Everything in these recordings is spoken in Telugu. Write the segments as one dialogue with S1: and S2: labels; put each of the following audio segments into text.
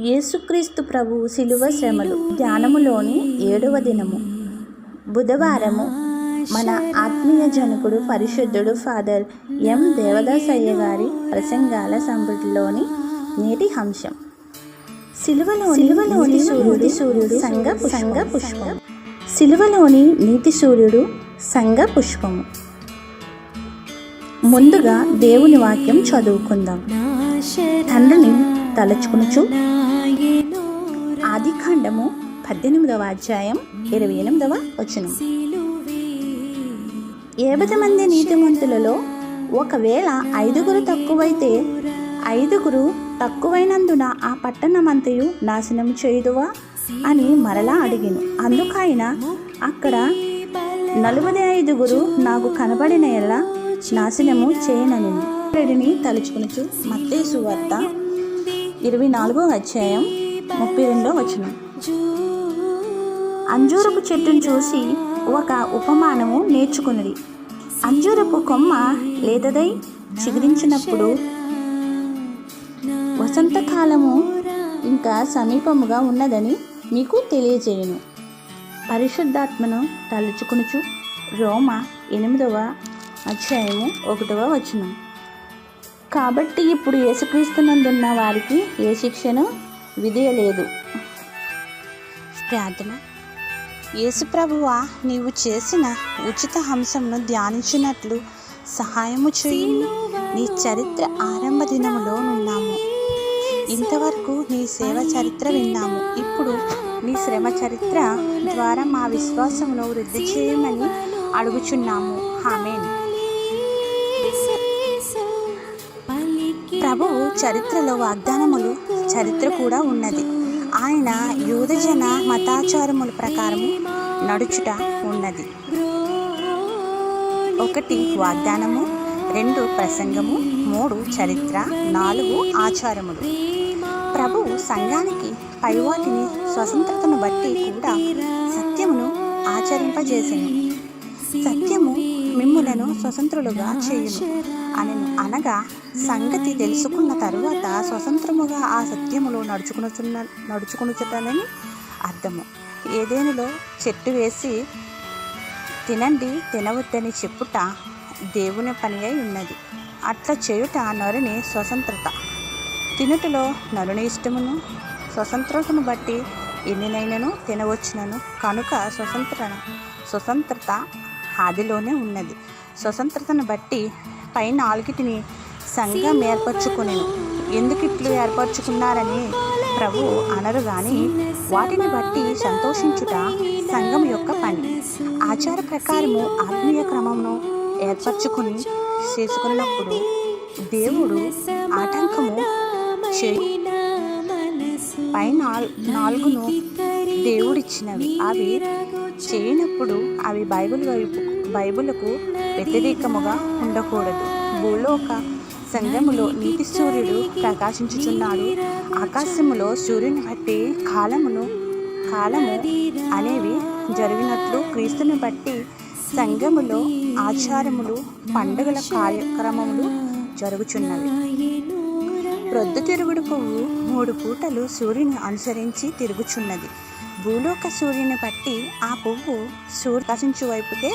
S1: యేసుక్రీస్తు ప్రభు శిలువ శ్రమలు ధ్యానములోని ఏడవ దినము. బుధవారము మన ఆత్మీయ జనకుడు పరిశుద్ధుడు ఫాదర్ ఎం. దేవదాసయ్య గారి ప్రసంగాల సంపుటిలోని నేటి అంశం. శిలువలోని శిలువలోని సూర్యుడు సూర్యుడు సంగ సంగ పుష్పం శిలువలోని నీతి సూర్యుడు సంగ పుష్పము. ముందుగా దేవుని వాక్యం చదువుకుందాం. తండ్రిని తలచుకునుచు. ఆదికాండము పద్దెనిమిదవ అధ్యాయం ఇరవై ఎనిమిదవ వచనం. ఏబది మంది నీతిమంతులలో ఒకవేళ ఐదుగురు తక్కువైతే ఐదుగురు తక్కువైనందున ఆ పట్టణమంతయు నాశనం చేయుదువా? అని మరలా అడిగిను. అందుకైన అక్కడ నలభై ఐదుగురు నాకు కనబడిన ఎలా నాశనము చేయనని రెడిని తలుచుకునుచు మత్తేసు వార్త ఇరవై నాలుగో అధ్యాయం ముప్పై రెండో వచనం. అంజూరపు చెట్టును చూసి ఒక ఉపమానము నేర్చుకున్నది. అంజూరపు కొమ్మ లేదదై చిగురించినప్పుడు వసంతకాలము ఇంకా సమీపముగా ఉన్నదని మీకు తెలియజేయను. పరిశుద్ధాత్మను తలుచుకునుచు. రోమ ఎనిమిదవ అధ్యాయము ఒకటవ వచనం. కాబట్టి ఇప్పుడు యేసుక్రీస్తునందున్న వారికి ఏ శిక్షను? విధియలేదు ప్రార్థన. యేసుప్రభువా నీవు చేసిన ఉచిత హంసంను ధ్యానించినట్లు సహాయము చేయి. నీ చరిత్ర ఆరంభ దినములో ఉన్నాము ఇంతవరకు నీ సేవ చరిత్ర విన్నాము. ఇప్పుడు నీ శ్రమ చరిత్ర ద్వారా మా విశ్వాసమును వృద్ధి చేయమని అడుగుచున్నాము. హామేన్ చరిత్రలో వాగ్దానములు చరిత్ర కూడా ఉన్నది. ఆయన యూదజన మతాచారముల ప్రకారము నడుచుట ఉన్నది. ఒకటి వాగ్దానము రెండు ప్రసంగము మూడు చరిత్ర నాలుగు ఆచారములు. ప్రభువు సంఘానికి పైవాటిని స్వతంత్రతను బట్టి కూడా సత్యమును ఆచరింపజేసింది సత్యం మిమ్ములను స్వతంత్రులుగా చేయును. అని అనగా సంగతి తెలుసుకున్న తరువాత స్వతంత్రముగా ఆ సత్యములో నడుచుకునుచున్న నడుచుకునుచుటనని అర్థము. ఏదేనిలో చెట్టు వేసి తినండి తినవద్దని చెప్పుట దేవుని పని అయి ఉన్నది. అట్లా చేయుట నరుని స్వతంత్రత. తినుటలో నరుని ఇష్టమును స్వతంత్రతను బట్టి ఎన్నినైనను తినవచ్చునను. కనుక స్వతంత్ర స్వతంత్రత ఆదిలోనే ఉన్నది. స్వతంత్రతను బట్టి పై నాలుగిటిని సంఘం ఏర్పరచుకునేను. ఎందుకు ఇట్లు ఏర్పరచుకున్నారని ప్రభు అనరు గాని వాటిని బట్టి సంతోషించుట సంఘం యొక్క పని. ఆచార ప్రకారము ఆత్మీయ క్రమమును ఏర్పరచుకుని చేసుకున్నప్పుడు దేవుడు ఆటంకము చేయి పై నాలుగును దేవుడిచ్చినవి. అవి చేయనప్పుడు అవి బైబిల్ వైపు బైబిల్కు వ్యతిరేకముగా ఉండకూడదు. భూలోక సంఘములో నీతి సూర్యుడు ప్రకాశించుచున్నాడు. ఆకాశములో సూర్యుని బట్టి కాలమును కాలము అనేవి జరిగినట్లు క్రీస్తుని బట్టి సంఘములో ఆచారములు పండుగల కార్యక్రమములు జరుగుచున్నవి. ప్రొద్దు తిరుగుడు పువ్వు మూడు పూటలు సూర్యుని అనుసరించి తిరుగుచున్నది. భూలోక సూర్యుని బట్టి ఆ పువ్వు సూర్యు వైపుకే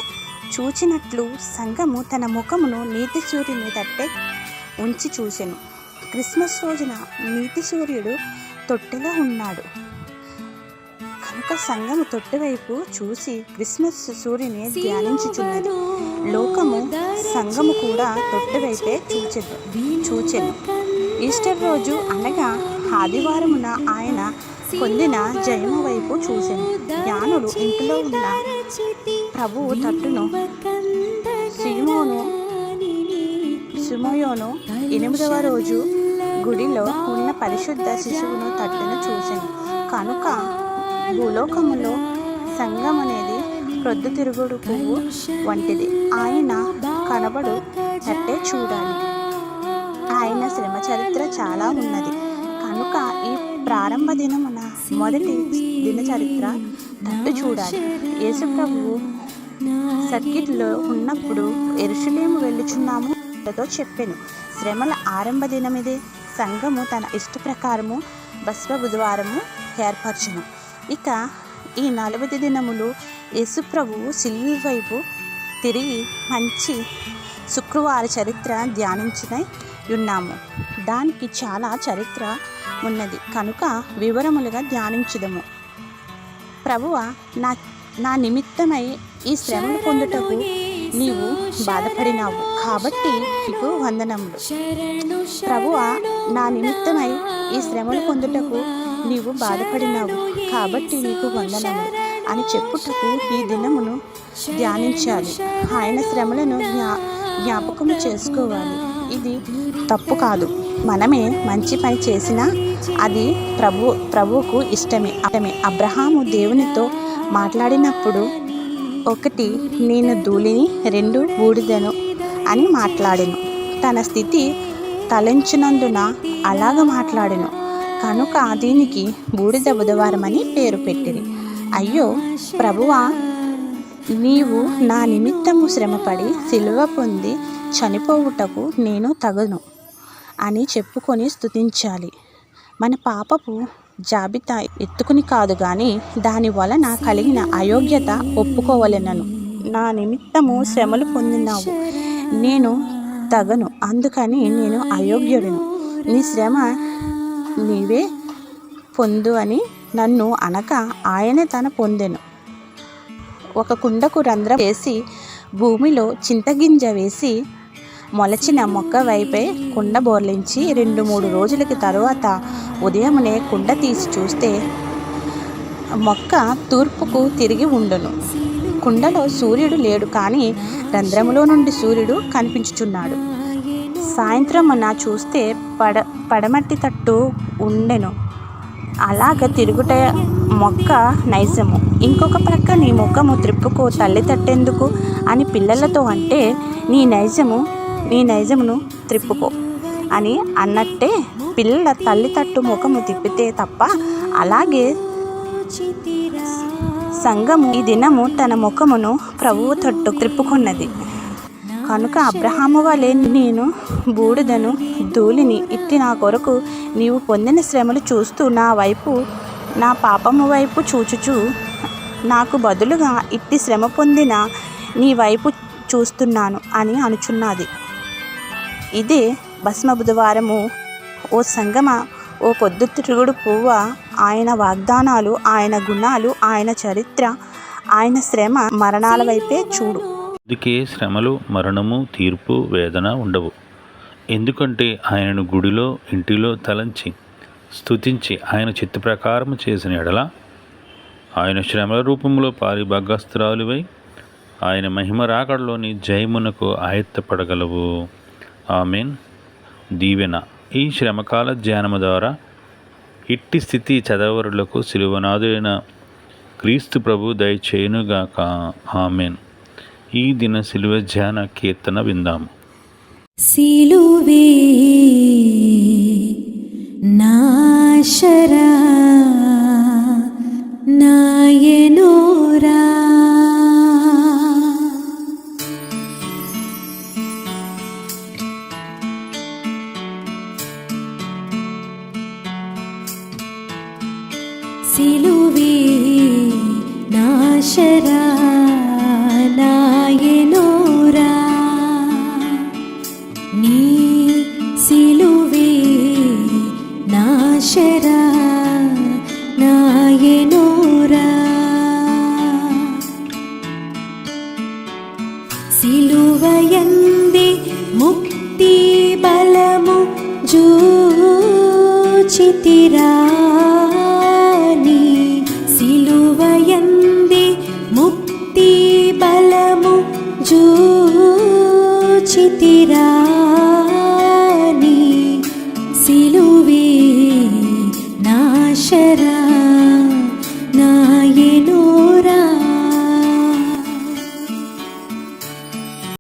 S1: చూచినట్లు సంఘము తన ముఖమును నీతి సూర్యుని తట్టే ఉంచి చూసెను క్రిస్మస్ రోజున నీతి సూర్యుడు తొట్టెలో ఉన్నాడు. కనుక సంఘము తొట్టె వైపు చూసి క్రిస్మస్ సూర్యుని ధ్యానించుచున్నది. లోకము సంఘము కూడా తొట్టె వైపే చూచెను చూచెను. ఈస్టర్ రోజు అనగా ఆదివారమున ఆయన పొందిన జయము వైపు చూసెను. జ్ఞానులు ఇంటిలో ఉన్న ప్రభువు తట్టును సిమోను సుమయోను ఎనిమిదవ రోజు గుడిలో ఉన్న పరిశుద్ధ శిశువును తట్టును చూసెను. కనుక భూలోకములో సంఘం అనేది ప్రొద్దు తిరుగుడు పువ్వు వంటిది. ఆయన కనబడు తట్టే చూడాలి. ఆయన శ్రమ చరిత్ర చాలా ఉన్నది. కనుక ఈ ప్రారంభ దినమున మొదటి దిన చరిత్ర తట్టు చూడాలి. యేసు సర్కిట్లో ఉన్నప్పుడు ఎరుషులేము వెళ్ళుచున్నాము తో చెప్పాను. శ్రమల ఆరంభ దినమిదే సంఘము తన ఇష్ట ప్రకారము బస్వ బుధవారము ఏర్పరచును. ఇక ఈ నలభై దినములు యేసుప్రభువు సిల్వి వైపు తిరిగి మంచి శుక్రవార చరిత్ర ధ్యానించినాయి ఉన్నాము. దానికి చాలా చరిత్ర ఉన్నది. కనుక వివరములుగా ధ్యానించుదము. ప్రభువ నా నా నిమిత్తమై ఈ శ్రమను పొందుటకు నీవు బాధపడినావు. కాబట్టి నీకు వందనములు. ప్రభువ నా నిమిత్తమై ఈ శ్రమలు పొందుటకు నీవు బాధపడినావు. కాబట్టి నీకు వందనములు అని చెప్పుటకు ఈ దినమును ధ్యానించాలి. ఆయన శ్రమలను జ్ఞా జ్ఞాపకం చేసుకోవాలి. ఇది తప్పు కాదు. మనమే మంచి పని చేసినా అది ప్రభు ప్రభువుకు ఇష్టమే. ఇష్టమే అబ్రహాము దేవునితో మాట్లాడినప్పుడు ఒకటి నేను ధూళిని రెండు బూడిదను అని మాట్లాడెను. తన స్థితి తలంచినందున అలాగ మాట్లాడెను. కనుక దీనికి బూడిద బుధవారం అని పేరు పెట్టింది అయ్యో ప్రభువా నీవు నా నిమిత్తము శ్రమపడి సిలువ పొంది చనిపోవుటకు నేను తగను. అని చెప్పుకొని స్థుతించాలి మన పాపపు జాబితా ఎత్తుకుని కాదు కానీ దాని వలన కలిగిన అయోగ్యత ఒప్పుకోవలెనను. నా నిమిత్తము శ్రమలు పొందినావు. నేను తగను అందుకని నేను అయోగ్యుడిను. నీ శ్రమ నీవే పొందు అని నన్ను అనక ఆయనే తన పొందెను. ఒక కుండకు రంధ్రం వేసి భూమిలో చింతగింజ వేసి మొలచిన మొక్క వైపే కుండ బోర్లించి రెండు మూడు రోజులకి తరువాత ఉదయమునే కుండ తీసి చూస్తే మొక్క తూర్పుకు తిరిగి ఉండును. కుండలో సూర్యుడు లేడు కానీ రంధ్రములో నుండి సూర్యుడు కనిపించుచున్నాడు. సాయంత్రమున చూస్తే పడ పడమట్టి తట్టు ఉండెను. అలాగ తిరుగుట మొక్క నైజము. ఇంకొక ప్రక్క నీ ముఖము త్రిప్పుకో తల్లి తట్టెందుకు అని పిల్లలతో అంటే నీ నైజము నీ నైజమును త్రిప్పుకో అని అన్నట్టే పిల్లల తల్లి తట్టు ముఖము తిప్పితే తప్ప అలాగే సంఘము ఈ దినము తన ముఖమును ప్రభువు తట్టు త్రిప్పుకున్నది. కనుక అబ్రహాము వలె నేను బూడిదను ధూళిని ఇట్టి నా కొరకు నీవు పొందిన శ్రమలు చూస్తూ నా వైపు నా పాపము వైపు చూచుచు నాకు బదులుగా ఇట్టి శ్రమ పొందిన నీ వైపు చూస్తున్నాను అని అనుచున్నది. ఇదే భస్మ బుధవారము. ఓ సంగమ ఓ పొద్దుతిరుగుడు పువ్వ ఆయన వాగ్దానాలు ఆయన గుణాలు ఆయన చరిత్ర ఆయన శ్రమ మరణాల వైపే చూడు.
S2: అందుకే శ్రమలు మరణము తీర్పు వేదన ఉండవు. ఎందుకంటే ఆయనను గుడిలో ఇంటిలో తలంచి స్తుతించి ఆయన చిత్త ప్రకారం చేసిన ఎడల ఆయన శ్రమల రూపంలో పారిభాగస్త్రాలువై ఆయన మహిమ రాకడలోని జయమునకు ఆయత్తపడగలవు. ఆమెన్. దీవెన. ఈ శ్రమకాల ధ్యానము ద్వారా ఇట్టి స్థితి చదవరులకు సిలువనాథుడైన క్రీస్తు ప్రభు దయచేయునుగాక. ఆమెన్. ఈ దిన సిలువ ధ్యాన కీర్తన విందాము.
S3: సిలువే సిలువే నాశరా నాయనోరా నీ సిలువే నాశరా నాయనోరా సిలువయంది ముక్తి బలము జూచితిరా. జూచితిరా నీ